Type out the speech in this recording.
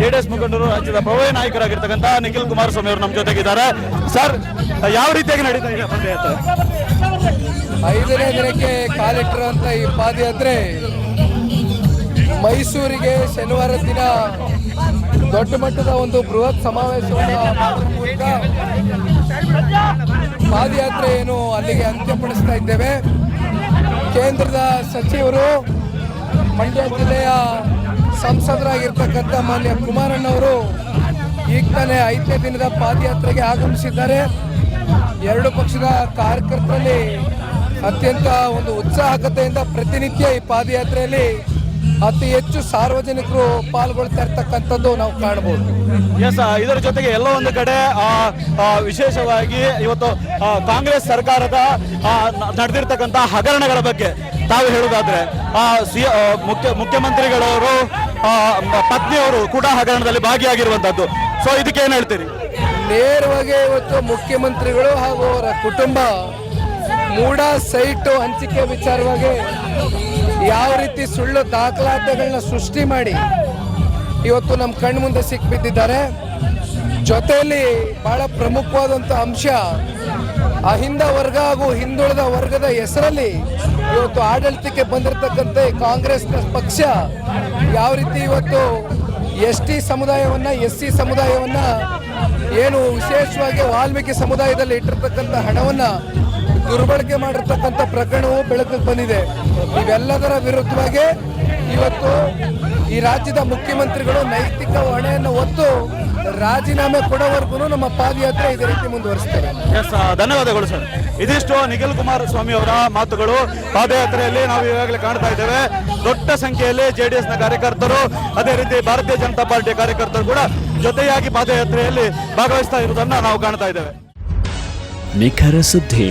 JDS ಮುಖಂಡರು ರಾಜ್ಯದ ಪ್ರಭಾವಿ ನಾಯಕರಾಗಿರ್ತಕ್ಕಂಥ ನಿಖಿಲ್ ಕುಮಾರಸ್ವಾಮಿ ಅವರು ನಮ್ಮ ಜೊತೆಗಿದ್ದಾರೆ. ಸರ್, ಯಾವ ರೀತಿಯಾಗಿ ನಡೀತಾ ಇದೆ ಐದನೇ ದಿನಕ್ಕೆ ಕಾಲಿಟ್ಟಿರುವಂತ ಈ ಪಾದಯಾತ್ರೆ ಮೈಸೂರಿಗೆ ಶನಿವಾರ ದಿನ ದೊಡ್ಡ ಮಟ್ಟದ ಒಂದು ಬೃಹತ್ ಸಮಾವೇಶವನ್ನು ಏನು ಅಲ್ಲಿಗೆ ಅಂತ್ಯಪಡಿಸ್ತಾ ಇದ್ದೇವೆ. ಕೇಂದ್ರದ ಸಚಿವರು ಮಂಡ್ಯ ಜಿಲ್ಲೆಯ ಸಂಸದರಾಗಿರ್ತಕ್ಕಂಥ ಮಾನ್ಯ ಕುಮಾರಣ್ಣವರು ಈಗ ತಾನೇ ಐದನೇ ದಿನದ ಪಾದಯಾತ್ರೆಗೆ ಆಗಮಿಸಿದ್ದಾರೆ. ಎರಡು ಪಕ್ಷದ ಕಾರ್ಯಕರ್ತರಲ್ಲಿ ಅತ್ಯಂತ ಒಂದು ಉತ್ಸಾಹಕತೆಯಿಂದ ಪ್ರತಿನಿತ್ಯ ಈ ಪಾದಯಾತ್ರೆಯಲ್ಲಿ ಅತಿ ಹೆಚ್ಚು ಸಾರ್ವಜನಿಕರು ಪಾಲ್ಗೊಳ್ತಾ ಇರ್ತಕ್ಕಂಥದ್ದು ನಾವು ಕಾಣಬಹುದು ಎಸ್ ಇದರ ಜೊತೆಗೆ ಎಲ್ಲ ಒಂದು ಕಡೆ ವಿಶೇಷವಾಗಿ ಇವತ್ತು ಕಾಂಗ್ರೆಸ್ ಸರ್ಕಾರದ ನಡೆದಿರ್ತಕ್ಕಂತಹ ನಡೆದಿರ್ತಕ್ಕಂಥ ಹಗರಣಗಳ ಬಗ್ಗೆ ತಾವು ಹೇಳುವುದಾದ್ರೆ ಆ, ಸಿ ಮುಖ್ಯ ಮುಖ್ಯಮಂತ್ರಿಗಳವರು ಆ, ಪತ್ನಿಯವರು ಕೂಡ ಹಗರಣದಲ್ಲಿ ಭಾಗಿಯಾಗಿರುವಂತದ್ದು ಸೊ ಇದಕ್ಕೆ ಏನ್ ಹೇಳ್ತೀರಿ? ನೇರವಾಗಿ ಇವತ್ತು ಮುಖ್ಯಮಂತ್ರಿಗಳು ಹಾಗೂ ಅವರ ಕುಟುಂಬ ಮೂಡ ಸೈಟು ಹಂಚಿಕೆ ವಿಚಾರವಾಗಿ ಯಾವ ರೀತಿ ಸುಳ್ಳು ದಾಖಲಾತಿಗಳನ್ನ ಸೃಷ್ಟಿ ಮಾಡಿ ಇವತ್ತು ನಮ್ಮ ಕಣ್ಣು ಮುಂದೆ ಸಿಕ್ಬಿದ್ದಿದ್ದಾರೆ ಜೊತೆಯಲ್ಲಿ ಬಹಳ ಪ್ರಮುಖವಾದಂಥ ಅಂಶ, ಅಹಿಂದ ವರ್ಗ ಹಾಗೂ ಹಿಂದುಳಿದ ವರ್ಗದ ಹೆಸರಲ್ಲಿ ಇವತ್ತು ಆಡಳಿತಕ್ಕೆ ಬಂದಿರತಕ್ಕಂಥ ಕಾಂಗ್ರೆಸ್ ಪಕ್ಷ. ಯಾವ ರೀತಿ ಇವತ್ತು ಎಸ್ ಟಿ ಸಮುದಾಯವನ್ನ, ಎಸ್ ಸಿ ಸಮುದಾಯವನ್ನ, ಏನು ವಿಶೇಷವಾಗಿ ವಾಲ್ಮೀಕಿ ಸಮುದಾಯದಲ್ಲಿ ಇಟ್ಟಿರ್ತಕ್ಕಂಥ ಹಣವನ್ನ ದುರ್ಬಳಕೆ ಮಾಡಿರ್ತಕ್ಕಂಥ ಪ್ರಕರಣವು ಬೆಳಕಿಗೆ ಬಂದಿದೆ. ಇವೆಲ್ಲದರ ವಿರುದ್ಧವಾಗಿ ಇವತ್ತು ಈ ರಾಜ್ಯದ ಮುಖ್ಯಮಂತ್ರಿಗಳು ನೈತಿಕ ಹೊಣೆಯನ್ನು ಹೊತ್ತು ರಾಜೀನಾಮೆ ಕೊಡೋವರೆಗೂ ನಮ್ಮ ಪಾದಯಾತ್ರೆ ಇದೇ ರೀತಿ ಮುಂದುವರಿಸ್ತಾರೆ ಎಸ್ ಧನ್ಯವಾದಗಳು ಸರ್ ಇದಿಷ್ಟು ನಿಖಿಲ್ ಕುಮಾರಸ್ವಾಮಿ ಅವರ ಮಾತುಗಳು. ಪಾದಯಾತ್ರೆಯಲ್ಲಿ ನಾವು ಈಗಾಗಲೇ ಕಾಣ್ತಾ ಇದ್ದೇವೆ. ದೊಡ್ಡ ಸಂಖ್ಯೆಯಲ್ಲಿ ಜೆಡಿಎಸ್ನ ಕಾರ್ಯಕರ್ತರು ಅದೇ ರೀತಿ ಭಾರತೀಯ ಜನತಾ ಪಾರ್ಟಿಯ ಕಾರ್ಯಕರ್ತರು ಕೂಡ ಜೊತೆಯಾಗಿ ಪಾದಯಾತ್ರೆಯಲ್ಲಿ ಭಾಗವಹಿಸ್ತಾ ಇರುವುದನ್ನ ನಾವು ಕಾಣ್ತಾ ಇದ್ದೇವೆ. ನಿಖರ ಸುದ್ದಿ.